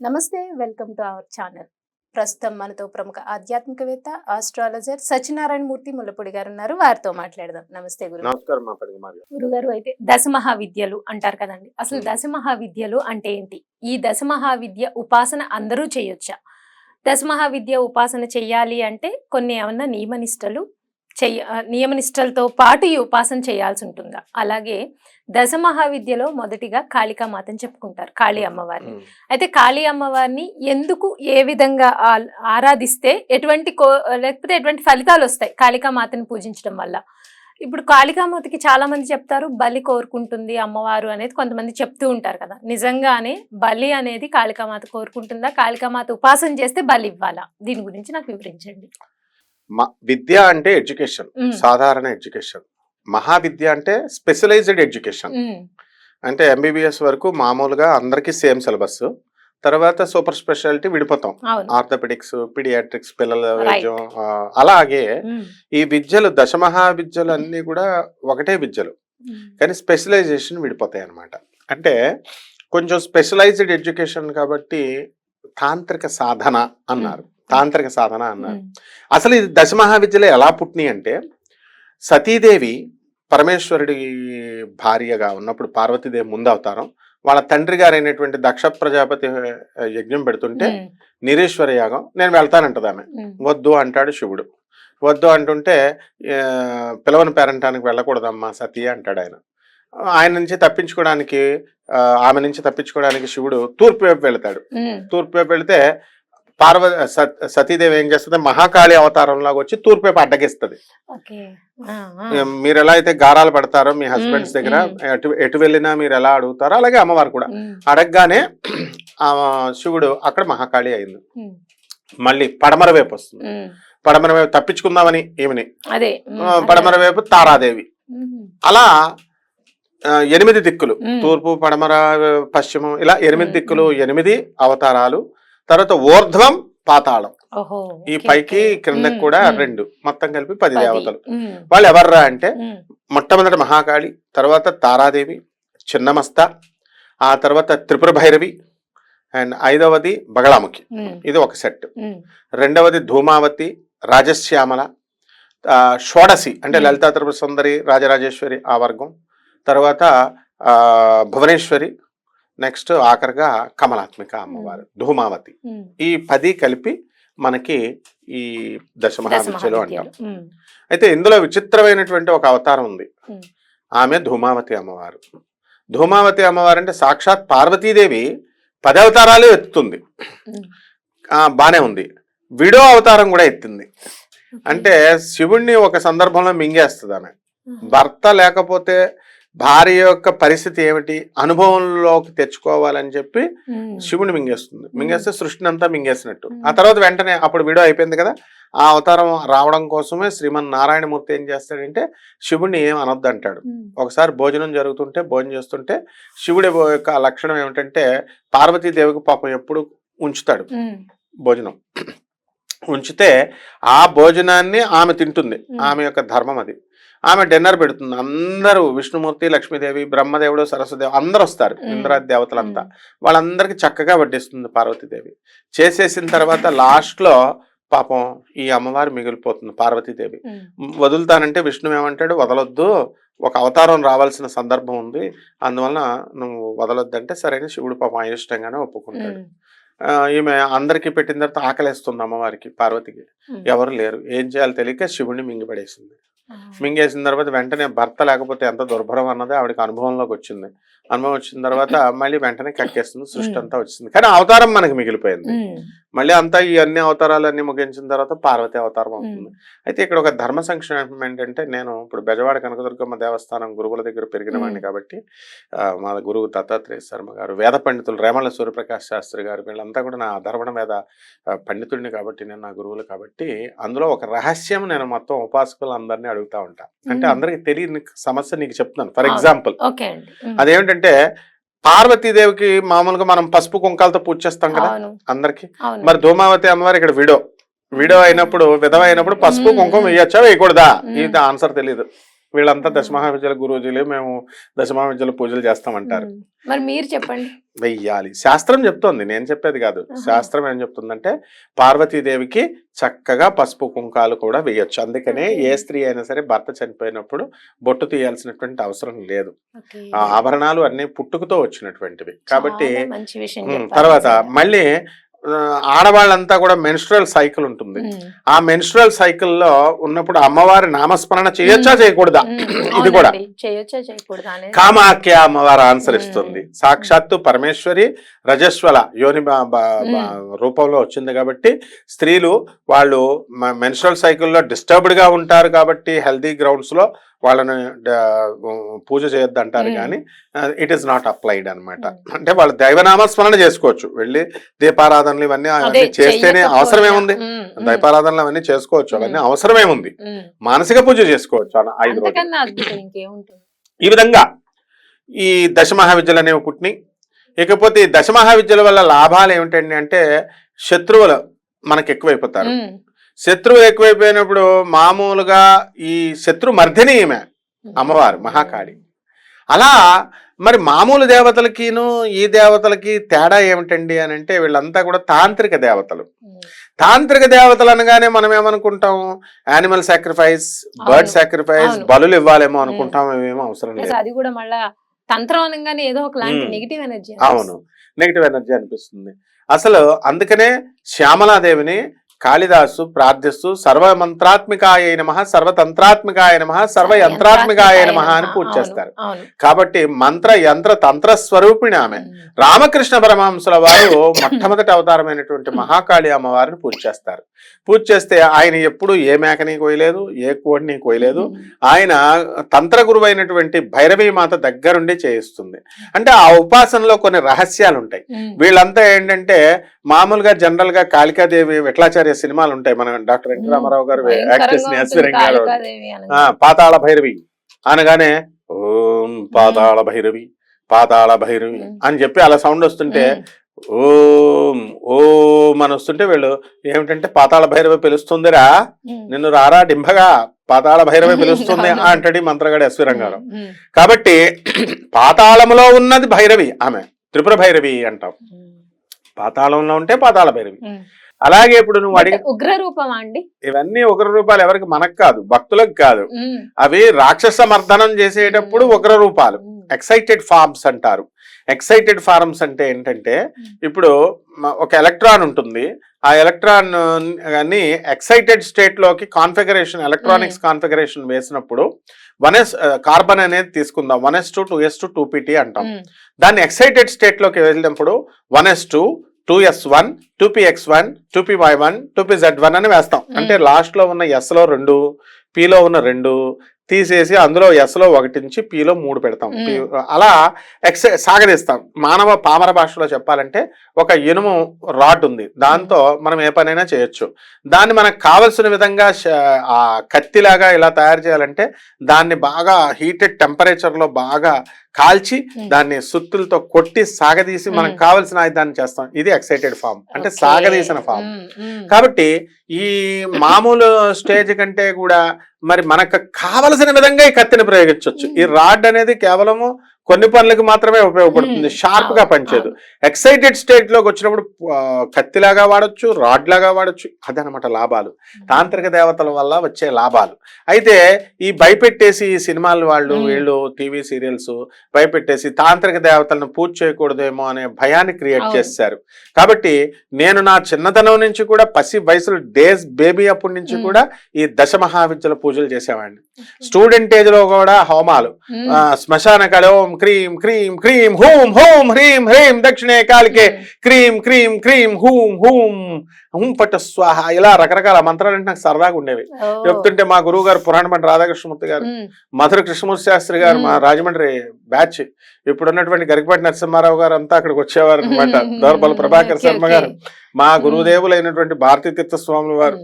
నమస్తే welcome to our channel. ప్రస్తుతం మనతో ప్రముఖ ఆధ్యాత్మికవేత్త ఆస్ట్రాలజర్ సత్యనారాయణ మూర్తి ముల్లపూడి గారు ఉన్నారు. వారితో మాట్లాడదాం. నమస్తే గురు గురుగారు అయితే దశ మహావిద్యలు అంటారు కదండి. అసలు. దశ మహావిద్యలు అంటే ఏంటి? ఈ దశ మహావిద్య ఉపాసన అందరూ చేయొచ్చా? దశ మహావిద్య ఉపాసన చెయ్యాలి అంటే కొన్ని ఏమన్నా నియమనిష్టలు చెయ్య నియమనిష్టలతో పాటు ఈ ఉపాసన చేయాల్సి ఉంటుందా అలాగే దశ మహావిద్యలో మొదటిగా కాళికామాతని చెప్పుకుంటారు కాళీ అమ్మవారిని. అయితే కాళీ అమ్మవారిని ఎందుకు ఏ విధంగా ఆ- ఆరాధిస్తే ఎటువంటి కో లేకపోతే ఎటువంటి ఫలితాలు వస్తాయి కాళికామాతని పూజించడం వల్ల? ఇప్పుడు కాళికామాతకి చాలా మంది చెప్తారు బలి కోరుకుంటుంది అమ్మవారు అనేది కొంతమంది చెప్తూ ఉంటారు కదా. నిజంగానే బలి అనేది కాళికామాత కోరుకుంటుందా? కాళికామాత ఉపాసన చేస్తే బలి ఇవ్వాలా? దీని గురించి నాకు వివరించండి. విద్య అంటే ఎడ్యుకేషన్ సాధారణ ఎడ్యుకేషన్. మహావిద్య అంటే స్పెషలైజ్డ్ ఎడ్యుకేషన్. అంటే ఎంబీబీఎస్ వరకు మామూలుగా అందరికీ సేమ్ సిలబస్. తర్వాత సూపర్ స్పెషాలిటీ విడిపోతాం. ఆర్థోపెడిక్స్ పిడియాట్రిక్స్ పిల్లల. వైద్యం అలాగే ఈ విద్యలు దశమహా విద్యలు అన్ని కూడా ఒకటే విద్యలు. కానీ స్పెషలైజేషన్ విడిపోతాయి అన్నమాట. అంటే కొంచెం స్పెషలైజ్డ్ ఎడ్యుకేషన్ కాబట్టి తాంత్రిక సాధన అన్నారు. తాంత్రిక సాధన అన్నారు. అసలు ఇది దశమహావిద్యలో ఎలా పుట్టినాయి అంటే సతీదేవి పరమేశ్వరుడి భార్యగా ఉన్నప్పుడు పార్వతీదేవి ముందు అవతారం వాళ్ళ తండ్రి గారైనటువంటి దక్ష ప్రజాపతి యజ్ఞం పెడుతుంటే నిరీశ్వర యాగం నేను వెళ్తానంటది ఆమె. వద్దు అంటాడు శివుడు. వద్దు అంటుంటే పిలవని పేరంటానికి వెళ్ళకూడదమ్మా సతీ అంటాడు ఆయన. ఆయన నుంచి తప్పించుకోవడానికి ఆమె నుంచి తప్పించుకోవడానికి శివుడు తూర్పు వైపు వెళ్తాడు. తూర్పు వైపు వెళితే పార్వ సత్- సతీదేవి ఏం చేస్తుంది? మహాకాళి అవతారం లాగా వచ్చి తూర్పు వైపు అడ్డగిస్తుంది ఓకే. ఆ, ఆ, మీరు ఎలా అయితే గారాలు పడతారో మీ హస్బెండ్స్ దగ్గర. ఎటు ఎటు వెళ్ళినా మీరు ఎలా అడుగుతారో అలాగే అమ్మవారు కూడా. అడగగానే ఆ శివుడు అక్కడ మహాకాళి అయింది. మళ్ళీ పడమర వైపు వస్తుంది. పడమర వైపు తప్పించుకుందామని ఈమెని అదే. పడమర వైపు తారాదేవి. అలా ఎనిమిది దిక్కులు. తూర్పు పడమర పశ్చిమం ఇలా ఎనిమిది దిక్కులు. ఎనిమిది అవతారాలు. తర్వాత ఊర్ధ్వం పాతాళం. ఈ పైకి ఉమ్, కూడా రెండు మొత్తం కలిపి పది. దేవతలు. వాళ్ళు ఎవర్రా అంటే మొట్టమొదటి మహాకాళి తర్వాత తారాదేవి చిన్నమస్త ఆ తర్వాత త్రిపుర భైరవి అండ్ ఐదవది బగళాముఖి. ఇది ఒక సెట్. రెండవది ధూమావతి రాజశ్యామల షోడసి అంటే. లలితా త్రిపుర సుందరి రాజరాజేశ్వరి ఆ వర్గం. తర్వాత భువనేశ్వరి నెక్స్ట్ ఆఖరిగా కమలాత్మిక అమ్మవారు ధూమావతి. ఈ పది కలిపి మనకి ఈ దశమహావిద్యలు అంటాం. అయితే ఇందులో విచిత్రమైనటువంటి ఒక అవతారం ఉంది. ఆమె ధూమావతి అమ్మవారు. ధూమావతి అమ్మవారు అంటే సాక్షాత్ పార్వతీదేవి పది అవతారాలు ఎత్తుతుంది. ఆ, బానే ఉంది. విడో అవతారం కూడా ఎత్తింది. అంటే శివుణ్ణి ఒక సందర్భంలో మింగేస్తుంది ఆమె. భర్త లేకపోతే భార్య యొక్క పరిస్థితి ఏమిటి? అనుభవంలోకి తెచ్చుకోవాలని చెప్పి శివుని మింగేస్తుంది. మింగేస్తే సృష్టిని అంతా మింగేసినట్టు. ఆ తర్వాత వెంటనే అప్పుడు విడో అయిపోయింది కదా ఆ అవతారం రావడం కోసమే శ్రీమన్ నారాయణమూర్తి ఏం చేస్తాడంటే శివుణ్ణి ఏం అనొద్దు అంటాడు ఒకసారి భోజనం జరుగుతుంటే భోజనం చేస్తుంటే శివుడి యొక్క లక్షణం ఏమిటంటే పార్వతీదేవికి పాపం ఎప్పుడు ఉంచుతాడు భోజనం. ఉంచితే ఆ భోజనాన్ని ఆమె తింటుంది. ఆమె యొక్క ధర్మం అది. ఆమె డిన్నర్ పెడుతుంది. అందరూ విష్ణుమూర్తి లక్ష్మీదేవి బ్రహ్మదేవుడు సరస్వదేవి అందరూ వస్తారు. Hmm. ఇంద్ర దేవతలంతా. వాళ్ళందరికీ చక్కగా వడ్డిస్తుంది పార్వతీదేవి. చేసేసిన తర్వాత లాస్ట్లో పాపం ఈ అమ్మవారు మిగిలిపోతుంది పార్వతీదేవి. వదులుతానంటే విష్ణు ఏమంటాడు వదలొద్దు. ఒక అవతారం రావాల్సిన సందర్భం ఉంది. అందువలన నువ్వు వదలొద్దంటే సరైన శివుడు పాపం అయిష్టంగానే ఒప్పుకుంటాడు. ఈమె అందరికి పెట్టిన తర్వాత ఆకలేస్తుంది అమ్మవారికి పార్వతికి. ఎవరు లేరు. ఏం చేయాలో తెలియక శివుడిని మింగిపడేసింది. మింగేసిన తర్వాత వెంటనే భర్త లేకపోతే ఎంత దుర్భరం అన్నది ఆవిడకి అనుభవంలోకి వచ్చింది. అనుభవం వచ్చిన తర్వాత మళ్ళీ వెంటనే కక్కేస్తుంది సృష్టి అంతా వచ్చింది. కానీ అవతారం మనకి మిగిలిపోయింది. మళ్ళీ అంతా ఈ అన్ని అవతారాలు అన్ని ముగించిన తర్వాత పార్వతి అవతారం అవుతుంది. అయితే ఇక్కడ ఒక ధర్మ సంక్షేమం ఏంటంటే నేను ఇప్పుడు బెజవాడ కనకదుర్గమ్మ దేవస్థానం గురువుల దగ్గర పెరిగిన వాడిని. కాబట్టి మా గురువు దత్తాత్రేయ శర్మ గారు వేద పండితులు రేమల సూర్యప్రకాష్ శాస్త్రి గారు వీళ్ళంతా కూడా నా అధర్వణ వేద పండితుడిని కాబట్టి నేను నా గురువులు కాబట్టి అందులో ఒక రహస్యం నేను మొత్తం ఉపాసకులందరినీ అడుగుతా ఉంటా. అంటే. అందరికి తెలియని సమస్య నీకు చెప్తున్నాను. ఫర్. ఎగ్జాంపుల్ అదేమిటంటే పార్వతీదేవికి మామూలుగా మనం పసుపు కుంకాలతో పూజ చేస్తాం కదా అందరికి. మరి ధూమావతి అమ్మవారు ఇక్కడ విడో. విడో అయినప్పుడు విధవ అయినప్పుడు పసుపు. కుంకుమ వేయచ్చా వేయకూడదా. ఇది ఆన్సర్ తెలియదు వీళ్ళంతా దశమహావిద్యల గురూజీలే మేము దశమహావిద్యల పూజలు చేస్తామంటారు. మరి మీరు చెప్పండి. వెయ్యాలి. శాస్త్రం చెప్తోంది నేను చెప్పేది కాదు. శాస్త్రం ఏం చెప్తుందంటే పార్వతీదేవికి చక్కగా పసుపు కుంకాలు కూడా వేయొచ్చు. అందుకనే ఏ స్త్రీ అయినా సరే భర్త చనిపోయినప్పుడు బొట్టు తీయాల్సినటువంటి అవసరం లేదు. ఆభరణాలు అన్ని పుట్టుకతో వచ్చినటువంటివి. కాబట్టి తర్వాత. మళ్ళీ ఆడవాళ్ళంతా కూడా మెన్స్ట్రల్ సైకిల్ ఉంటుంది. ఆ మెన్స్ట్రల్ సైకిల్లో ఉన్నప్పుడు అమ్మవారి నామస్మరణ చేయొచ్చా చేయకూడదా? ఇది కూడా. కామాఖ్య అమ్మవారు ఆన్సర్. ఇస్తుంది. సాక్షాత్తు పరమేశ్వరి రజస్వల యోని రూపంలో వచ్చింది కాబట్టి స్త్రీలు వాళ్ళు మెన్స్ట్రల్ సైకిల్లో డిస్టర్బ్డ్గా ఉంటారు కాబట్టి హెల్దీ గ్రౌండ్స్లో వాళ్ళని పూజ చేయొద్దు అంటారు. కానీ ఇట్ ఈస్ నాట్ అప్లైడ్ అన్నమాట. మ్మ్. అంటే వాళ్ళు దైవనామస్మరణ చేసుకోవచ్చు. వెళ్ళి దీపారాధనలు ఇవన్నీ చేస్తేనే. అవసరం ఏముంది దీపారాధనలు అవన్నీ చేసుకోవచ్చు. అవన్నీ మ్మ్. అవసరం ఏముంది ఉమ్. మానసిక పూజ చేసుకోవచ్చు. ఐదు రోజులు. ఈ విధంగా ఈ దశమహావిద్యలు అనేవి పుట్టినాయి. ఇకపోతే ఈ దశమహావిద్యల వల్ల లాభాలు ఏమిటండి అంటే శత్రువులు మనకు ఎక్కువైపోతారు. ఉమ్. శత్రువులు ఎక్కువైపోయినప్పుడు మామూలుగా ఈ శత్రు మర్దిని ఈమె అమ్మవారు మహాకాళి అలా మరి మామూలు దేవతలకిను ఈ దేవతలకి తేడా ఏమిటండి అని అంటే వీళ్ళంతా కూడా తాంత్రిక దేవతలు. తాంత్రిక దేవతలు అనగానే మనం ఏమనుకుంటాం యానిమల్ సాక్రిఫైస్ బర్డ్. సాక్రిఫైస్. బలులు ఇవ్వాలేమో అనుకుంటాం ఏమో అవసరం లేదు అది కూడా మళ్ళా తంత్రం అనగానే ఏదో. నెగిటివ్ ఎనర్జీ అవును నెగిటివ్ ఎనర్జీ అనిపిస్తుంది అసలు అందుకనే శ్యామలాదేవిని కాళిదాసు ప్రార్థిస్తూ సర్వమంత్రాత్మికాయ నమ సర్వతంత్రాత్మికాయ నమ సర్వయంత్రాత్మికాయ నమ అని పూజ చేస్తారు. కాబట్టి మంత్ర యంత్ర తంత్ర స్వరూపిణి ఆమె. రామకృష్ణ పరమహంసుల వారు మొట్టమొదటి అవతారమైనటువంటి మహాకాళి అమ్మవారిని పూజ చేస్తారు. పూజ చేస్తే ఆయన ఎప్పుడు ఏ మేకని కోయలేదు ఏ కోడిని కోయలేదు ఆయన తంత్ర గురువు అయినటువంటి భైరవీ మాత దగ్గరుండి చేయిస్తుంది అంటే ఆ ఉపాసనలో కొన్ని రహస్యాలు ఉంటాయి. వీళ్ళంతా ఏంటంటే మామూలుగా జనరల్గా కాళికాదేవి విఠలాచార్య సినిమాలు ఉంటాయి మన డాక్టర్ ఎన్టీ. రామారావు గారు భయంకరంగా యాక్ట్ చేసిన ఎస్ ఉంటుంది రంగారావు గారు. కాళికాదేవి అనగా. ఆ, పాతాళ భైరవి అనగానే ఓం పాతాళ భైరవి పాతాళ భైరవి. అని చెప్పి అలా సౌండ్ వస్తుంటే. ఓం ఓం అని వస్తుంటే వీళ్ళు ఏమిటంటే పాతాళ భైరవి పిలుస్తుందిరా. నిన్ను రారా డింభగా పాతాళ భైరవి పిలుస్తుంది. అంటడి మంత్రగాడు ఎస్వి రంగారావు ఉమ్. కాబట్టి పాతాళంలో ఉన్నది భైరవి ఆమె త్రిపుర భైరవి అంటాం. పాతాళంలో ఉంటే పాతాళ భైరవి. అలాగే ఇప్పుడు నువ్వు అడిగి ఉగ్ర రూపమా అండి ఇవన్నీ ఉగ్ర రూపాలు ఎవరికి మనకు కాదు భక్తులకు కాదు. అవి రాక్షస మర్దనం చేసేటప్పుడు ఉగ్ర రూపాలు. ఎక్సైటెడ్ ఫార్మ్స్ అంటారు ఎక్సైటెడ్ ఫార్మ్స్ అంటే ఏంటంటే ఇప్పుడు ఒక ఎలక్ట్రాన్ ఉంటుంది. ఆ ఎలక్ట్రాన్ని ఎక్సైటెడ్ స్టేట్లోకి కాన్ఫిగరేషన్ ఎలక్ట్రానిక్స్ కాన్ఫిగరేషన్ వేసినప్పుడు వన్ ఎస్ కార్బన్ అనేది తీసుకుందాం. One S two two S two two PT అంటాం. దాన్ని ఎక్సైటెడ్ స్టేట్లోకి వెళ్ళినప్పుడు one S two two S one two P X one two P Y one two P Z one అని వేస్తాం. అంటే లాస్ట్లో ఉన్న ఎస్లో రెండు P లో ఉన్న రెండు తీసేసి అందులో ఎస్లో ఒకటి నుంచి P లో మూడు పెడతాం. అలా ఎక్స్ సాగదీస్తాం. మానవ పామర భాషలో చెప్పాలంటే ఒక ఇనుము రాడ్ ఉంది. దాంతో మనం ఏ పనైనా చేయొచ్చు. దాన్ని మనకు కావలసిన విధంగా కత్తిలాగా ఇలా తయారు చేయాలంటే దాన్ని బాగా హీటెడ్ టెంపరేచర్లో బాగా కాల్చి Hmm. దాన్ని సుత్తులతో కొట్టి సాగదీసి మనకు Hmm. కావలసిన ఆయుధాన్ని చేస్తాం ఇది ఎక్సైటెడ్ ఫామ్ అంటే. సాగదీసిన ఫామ్. ఉమ్. కాబట్టి ఈ మామూలు స్టేజ్ కంటే కూడా మరి మనకు కావలసిన విధంగా ఈ కత్తిని ప్రయోగించవచ్చు ఈ రాడ్ అనేది కేవలము కొన్ని పనులకు మాత్రమే ఉపయోగపడుతుంది. షార్ప్గా పనిచేయదు. ఎక్సైటెడ్ స్టేట్లోకి వచ్చినప్పుడు కత్తిలాగా వాడచ్చు రాడ్ లాగా వాడచ్చు అదనమాట లాభాలు. తాంత్రిక దేవతల వల్ల వచ్చే లాభాలు. అయితే ఈ భయపెట్టేసి ఈ సినిమాలు వాళ్ళు. వీళ్ళు టీవీ సీరియల్స్ భయపెట్టేసి తాంత్రిక దేవతలను పూజ చేయకూడదేమో అనే భయాన్ని క్రియేట్. చేశారు. కాబట్టి నేను నా చిన్నతనం నుంచి కూడా పసి వయసులో డేస్ బేబీ అప్పటి నుంచి. కూడా ఈ దశ మహావిద్యల పూజలు చేసేవాడిని. స్టూడెంట్ ఏజ్లో కూడా హోమాలు శ్మశాన కళ క్రీం క్రీం క్రీం హూం హూం హ్రీం హ్రీం దక్షిణే కాలికే క్రీం క్రీం క్రీం హూం హూం హూం పట్టు స్వాహ ఇలా రకరకాల మంత్రాలు అంటే నాకు సరదాగా ఉండేవి. చెప్తుంటే మా గురువు గారు పురాణమంటి రాధాకృష్ణమూర్తి గారు. మధుర కృష్ణమూర్తి శాస్త్రి గారు మా. రాజమండ్రి బ్యాచ్ ఇప్పుడు ఉన్నటువంటి గరికపాటి నరసింహారావు గారు అంతా అక్కడికి వచ్చేవారు అనమాట. దోర్బల ప్రభాకర్ శర్మ. గారు మా గురుదేవులైనటువంటి భారతీ తీర్థ స్వాముల వారు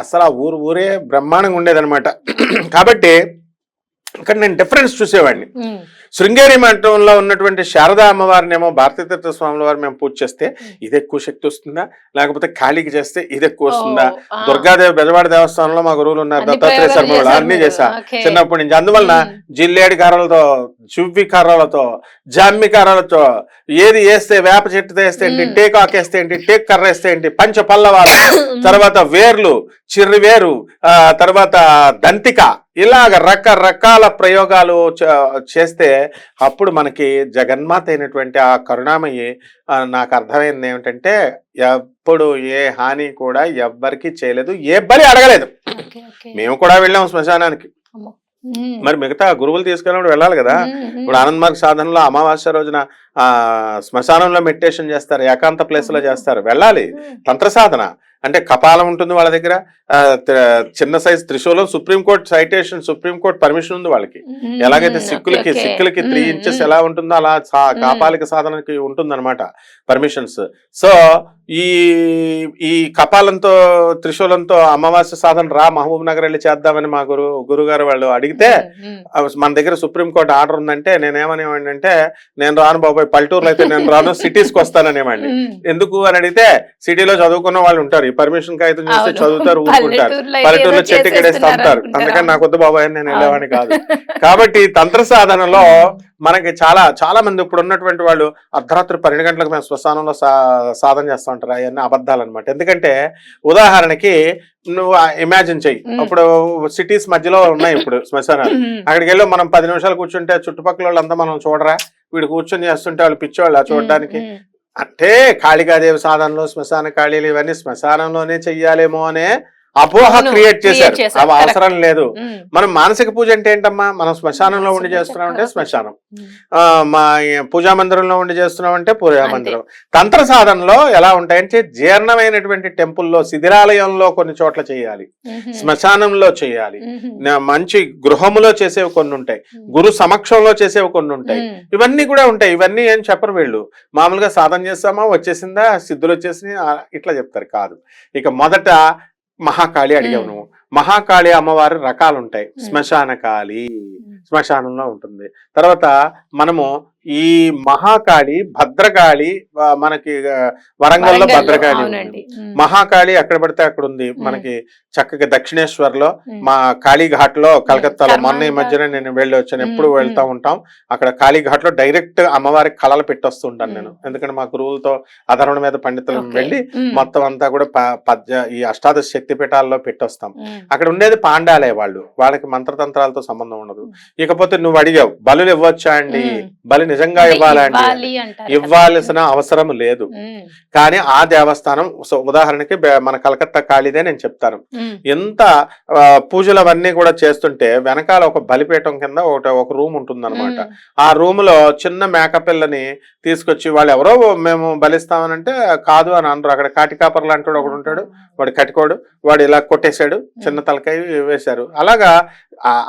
అసలు ఆ ఊరు ఊరే బ్రహ్మాండంగా ఉండేదన్నమాట కాబట్టి ఇక్కడ నేను డిఫరెన్స్ చూసేవాడిని. శృంగేరి మండపంలో ఉన్నటువంటి శారదా అమ్మవారిని ఏమో భారతీతీర్థ స్వాముల వారు మేము పూజ చేస్తే ఇది ఎక్కువ శక్తి వస్తుందా లేకపోతే కాళీకి చేస్తే ఇది ఎక్కువ వస్తుందా. దుర్గాదేవి బెజవాడ దేవస్థానంలో మా గురువులు ఉన్నారు దత్తాత్రేయ శర్మ అన్ని. చేశా. చిన్నప్పటి నుంచి అందువలన. జిల్లేడి కర్రలతో చువ్వి కర్రలతో జామ్మి కర్రలతో ఏది వేస్తే వేప చెట్టు వేస్తే ఏంటి మ్మ్. టేకాకు వేస్తే ఏంటి టేక్ కర్ర వేస్తే ఏంటి పంచ పల్లవాలు తర్వాత వేర్లు చిర్రి వేరు ఆ తర్వాత దంతిక ఇలాగ రకరకాల ప్రయోగాలు చేస్తే అప్పుడు మనకి జగన్మాత అయినటువంటి ఆ కరుణామయ్యి నాకు అర్థమైంది ఏమిటంటే ఎప్పుడు ఏ హాని కూడా ఎవ్వరికి చేయలేదు ఏ బలి అడగలేదు ఓకే, ఓకే. మేము కూడా వెళ్ళాం శ్మశానానికి. మరి మిగతా గురువులు తీసుకెళ్ళినప్పుడు వెళ్ళాలి కదా. ఇప్పుడు ఆనంద్ మార్గ్ సాధనలో అమావాస్య రోజున ఆ శ్మశానంలో మెడిటేషన్ చేస్తారు ఏకాంత ప్లేస్లో చేస్తారు వెళ్ళాలి. తంత్ర సాధన అంటే కపాలం ఉంటుంది వాళ్ళ దగ్గర. చిన్న సైజ్ త్రిశూలం సుప్రీంకోర్టు సైటేషన్ సుప్రీంకోర్టు పర్మిషన్ ఉంది వాళ్ళకి. ఎలాగైతే సిక్కులకి. సిక్కులకి త్రీ ఇంచెస్. ఎలా ఉంటుందో అలా. కాపాలిక సాధనకి ఉంటుందన్నమాట పర్మిషన్స్. సో ఈ ఈ కపాలంతో త్రిశూలంతో అమావాస్య సాధన రా మహబూబ్ నగర్ వెళ్ళి చేద్దామని మా గురు గురుగారు వాళ్ళు అడిగితే మన దగ్గర సుప్రీంకోర్టు ఆర్డర్ ఉందంటే నేనేమనేవాడిని అంటే నేను రాను బాబాయ్ పల్లెటూరులో అయితే నేను రాను సిటీస్కి వస్తాననేవాడిని. ఎందుకు అని అడిగితే సిటీలో చదువుకున్న వాళ్ళు ఉంటారు. పర్మిషన్ కాగితం చూస్తే. చదువుతారు ఊరుకుంటారు. పల్లెటూరులో చెట్టు కడేసి తంతారు. అందుకని నాకు వద్దు బాబాయ్ అని నేను వెళ్ళేవాడిని కాదు. కాబట్టి తంత్ర సాధనలో మనకి చాలా చాలా మంది ఇప్పుడు ఉన్నటువంటి వాళ్ళు అర్ధరాత్రి పన్నెండు గంటలకు మేము శ్మశానంలో సా- సాధన చేస్తూ ఉంటారు. అవన్నీ అబద్ధాలు అనమాట ఎందుకంటే ఉదాహరణకి నువ్వు ఇమాజిన్ చెయ్యి. ఇప్పుడు సిటీస్ మధ్యలో ఉన్నాయి ఇప్పుడు శ్మశానాలు. అక్కడికి వెళ్ళి మనం పది నిమిషాలు కూర్చుంటే చుట్టుపక్కల వాళ్ళంతా మనం చూడరా? వీడు కూర్చొని చేస్తుంటే వాళ్ళు పిచ్చోళ్ళు ఆ చూడడానికి? అంటే కాళికాదేవి సాధనలు శ్మశాన ఖాళీలు ఇవన్నీ శ్మశానంలోనే చెయ్యాలేమో అనే అపోహ క్రియేట్ చేశారు. అవి. అవసరం లేదు. మనం మానసిక పూజ అంటే ఏంటమ్మా? మనం శ్మశానంలో ఉండి చేస్తున్నామంటే పూజ. శ్మశానం. మా పూజా మందిరంలో ఉండి చేస్తున్నామంటే పూజా అంతే. మందిరం. తంత్ర సాధనలో ఎలా ఉంటాయంటే జీర్ణమైనటువంటి టెంపుల్లో శిథిరాలయంలో కొన్ని చోట్ల చేయాలి. శ్మశానంలో చేయాలి. మంచి గృహములో చేసేవి కొన్ని ఉంటాయి. గురు సమక్షంలో చేసేవి కొన్ని ఉంటాయి. ఇవన్నీ కూడా ఉంటాయి. ఇవన్నీ ఏం చెప్పరు వీళ్ళు. మామూలుగా సాధన చేస్తామా? వచ్చేసిందా? సిద్ధులు వచ్చేసి ఇట్లా చెప్తారు. కాదు. ఇక మొదట మహాకాళి అడిగావు. నువ్వు మహాకాళి అమ్మవారి రకాలు ఉంటాయి. శ్మశాన కాళి శ్మశానంలో ఉంటుంది తర్వాత మనము ఈ మహాకాళి భద్రకాళి మనకి వరంగల్లో భద్రకాళి. మహాకాళి ఎక్కడ పడితే అక్కడ ఉంది. మనకి చక్కగా దక్షిణేశ్వర్లో ఉమ్. మా కాళీఘాట్లో కలకత్తాలో మొన్న ఈ. మధ్యన నేను వెళ్ళి వచ్చాను ఎప్పుడు వెళ్తా. ఉంటాం అక్కడ కాళీఘాట్లో డైరెక్ట్ అమ్మవారికి కళలు పెట్టొస్తుంటాను నేను మ్మ్. ఎందుకంటే మా గురువులతో అధర్వణ మీద పండితులు ఓకే. వెళ్ళి. మొత్తం అంతా కూడా పద్య ఈ అష్టాదశ శక్తి పీఠాల్లో పెట్టొస్తాం. అక్కడ ఉండేది పాండాలే వాళ్ళు వాళ్ళకి మంత్రతంత్రాలతో సంబంధం ఉండదు. ఇకపోతే నువ్వు అడిగావు బలులు ఇవ్వచ్చా అండి మ్మ్. నిజంగా అంటే ఇవ్వాలా అండి? ఇవ్వాలి అంటారు కదా. ఇవ్వాల్సిన అవసరం లేదు. కానీ ఆ దేవస్థానం ఉదాహరణకి మన కలకత్తా కాళీదే నేను చెప్తాను. ఎంత పూజలు అవన్నీ కూడా చేస్తుంటే వెనకాల ఒక బలిపీఠం కింద ఒకటి ఒక రూమ్ ఉంటుంది అనమాట ఉమ్. ఆ రూమ్లో చిన్న మేకపిల్లని తీసుకొచ్చి వాళ్ళు ఎవరో మేము బలిస్తామనంటే కాదు అని అనరు. అక్కడ కాటికాపర్లు అంటాడు ఒకడు ఉంటాడు. వాడు కట్టుకోడు వాడు ఇలా కొట్టేశాడు. చిన్న తలకాయ వేశారు. అలాగా ఆ